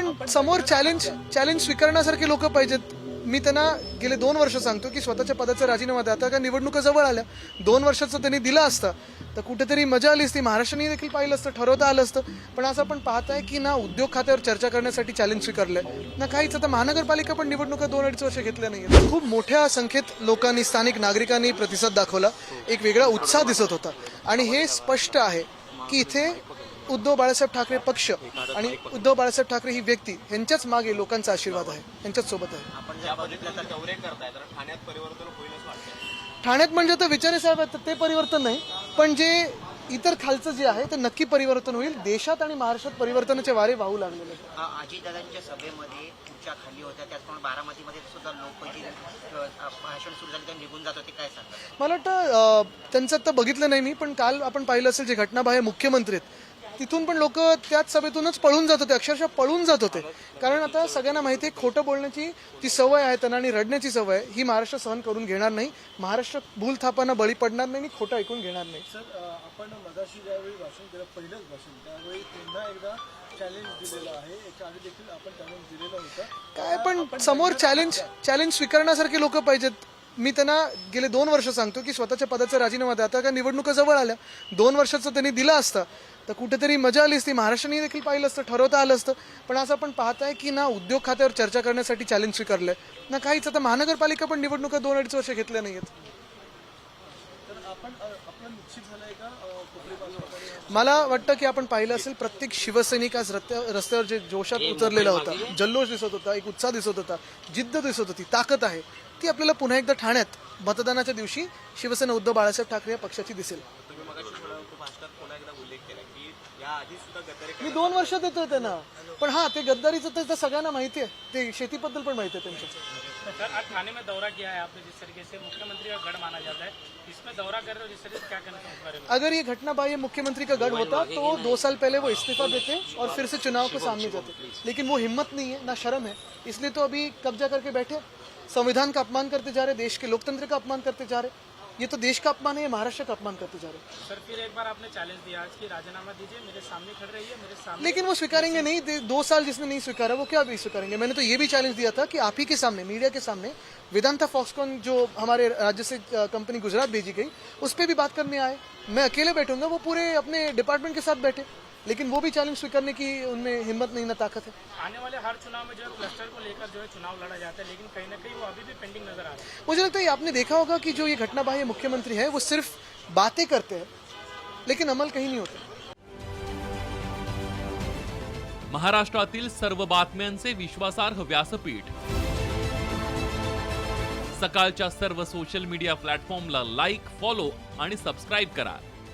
पण समोर challenge challenge स्वीकारण्यासारखे लोक पाहिजेत. मी त्यांना गेले दोन वर्ष सांगतो की स्वतःच्या पदाचा राजीनामा द्या. आता का निवडणुका जवळ आल्या. दोन वर्षाचं त्यांनी दिलं असतं. तर कुठेतरी मजा आली असती. महाराष्ट्राने देखील पाहिलं असतं ठरवता आलं असतं. पण असं आपण पाहताय की ना उद्योग खात्यावर चर्चा करण्यासाठी चॅलेंज स्वीकारलंय. ना काहीच. आता महानगरपालिका पण निवडणुका दोन अडीच वर्ष घेतल्या नाही खूप मोठ्या संख्येत लोकांनी स्थानिक नागरिकांनी प्रतिसाद दाखवला. एक वेगळा उत्साह दिसत होता. आणि हे स्पष्ट आहे की इथे उद्धव बाळासाहेब ठाकरे पक्ष आणि उद्धव बाळासाहेब ठाकरे ही व्यक्ती यांच्याच मागे लोकांचा आशीर्वाद आहे यांच्याच सोबत आहे. आपण ज्या पद्धतीने दौरे करताय तर ठाण्यात परिवर्तन होईलच वाटतं ठाण्यात म्हणजे आता विचारे साहेब आहेत तर ते परिवर्तन नाही पण जे इतर खालचं जे आहे ते नक्की परिवर्तन होईल. देशात आणि महाराष्ट्रात परिवर्तनाचे वारे वाहू लागलेले आहेत. अजितदादांच्या सभेमध्ये खुर्च्या खाली होत्या त्याचप्रमाणे बारामतीमध्ये सुद्धा लोक भाषण सुरू झाले ते निघून जात होते काय सांगतात मला वाटतं त्यांचं आता बघितलं नाही मी पण काल आपण पाहिलं असेल जे घटनाबाह्य मुख्यमंत्री आहेत तिथून पण लोक त्याच सभेतूनच पळून जात होते अक्षरशः पळून जात होते. कारण आता सगळ्यांना माहिती आहे खोटं बोलण्याची ती सवय आहे त्यांना आणि रडण्याची सवय आहे, ही महाराष्ट्र सहन करून घेणार नाही. महाराष्ट्र भूल थापांना बळी पडणार नाही आणि खोटं ऐकून घेणार नाही. सर आपण मगाशी ज्यावेळी भाषण केलं पहिलंच भाषण त्यावेळी पुन्हा एकदा चॅलेंज दिलेलं आहे. याच्या आधी देखील आपण चॅलेंज दिलेलं होतं. काय पण समोर चॅलेंज चॅलेंज स्वीकारण्यासारखे लोक पाहिजेत. मी त्यांना गेले दोन वर्ष सांगतो की स्वतःच्या पदाचा राजीनामा द्या. आता का निवडणुका जवळ आल्या. दोन वर्षाचं त्यांनी दिलं असतं. तर कुठेतरी मजा आली असती. महाराष्ट्राने देखील पाहिलं असतं ठरवता आलं असतं. पण असं आपण पाहताय की ना उद्योग खात्यावर चर्चा करण्यासाठी चॅलेंज स्वीकारलंय. ना काहीच. आता महानगरपालिका पण निवडणुका दोन अडीच वर्ष घेतल्या कोपरी बाजारामध्ये मला वाटतं की आपण पाहिलं असेल प्रत्येक शिवसैनिक आज रस्त्या रस्त्यावर जे जोशात उतरलेला होता. जल्लोष दिसत होता एक उत्साह दिसत होता जिद्द दिसत होती ताकद आहे. ती आपल्याला पुन्हा एकदा ठाण्यात मतदानाच्या दिवशी शिवसेना उद्धव बाळासाहेब ठाकरे या पक्षाची दिसेल. पुन्हा एकदा उल्लेख केला की या आधी सुद्धा गद्दारी मी दोन वर्षात येतोय त्यांना. पण हा ते गद्दारीचं तर सगळ्यांना माहिती आहे. ते शेतीबद्दल पण माहिती आहे त्यांच्या सर आज थाने में दौरा किया है आपने जिस तरीके से मुख्यमंत्री का गढ़ माना जाता है। इसमें दौरा कर रहे हो जिस तरीके से क्या हैं में? अगर ये घटना बाह्य मुख्यमंत्री का गढ़ होता तो दो साल पहले वो इस्तीफा देते और फिर से चुनाव के सामने जाते। लेकिन वो हिम्मत नहीं है ना शर्म है। इसलिए तो अभी कब्जा करके बैठे। संविधान का अपमान करते जा रहे देश के लोकतंत्र का अपमान करते जा रहे। ये तो देश का अपमान है ये महाराष्ट्र का अपमान करते जा रहे हैं। सर फिर एक बार आपने चैलेंज दिया आज की राजीनामा दीजिए मेरे सामने खड़ रही है मेरे सामने लेकिन वो स्वीकारेंगे नहीं दो साल जिसने नहीं स्वीकारा वो क्या भी स्वीकारेंगे? मैंने तो ये भी चैलेंज दिया था कि आप ही के सामने मीडिया के सामने वेदांता फॉक्सकॉन जो हमारे राज्य से कंपनी गुजरात भेजी गई उस पर भी बात करने आए। मैं अकेले बैठूँगा वो पूरे अपने डिपार्टमेंट के साथ बैठे। लेकिन वो भी चैलेंज स्वीकारने की उनमें हिम्मत नहीं ना ताकत है। आने वाले हर चुनाव में जो है क्लस्टर को लेकर जो है चुनाव लड़ा जाता है लेकिन कहीं ना कहीं वो अभी भी पेंडिंग नज़र आ रहा है। मुझे लगता है आपने देखा होगा कि जो ये घटना बाह्य मुख्यमंत्री है वो सिर्फ़ बातें करते हैं लेकिन अमल कहीं नहीं होता। महाराष्ट्रातील सर्व बातम्यांचे विश्वासार्ह व्यासपीठ. सकाळच्या सर्व सोशल मीडिया प्लॅटफॉर्मला लाईक फॉलो आणि सबस्क्राईब करा.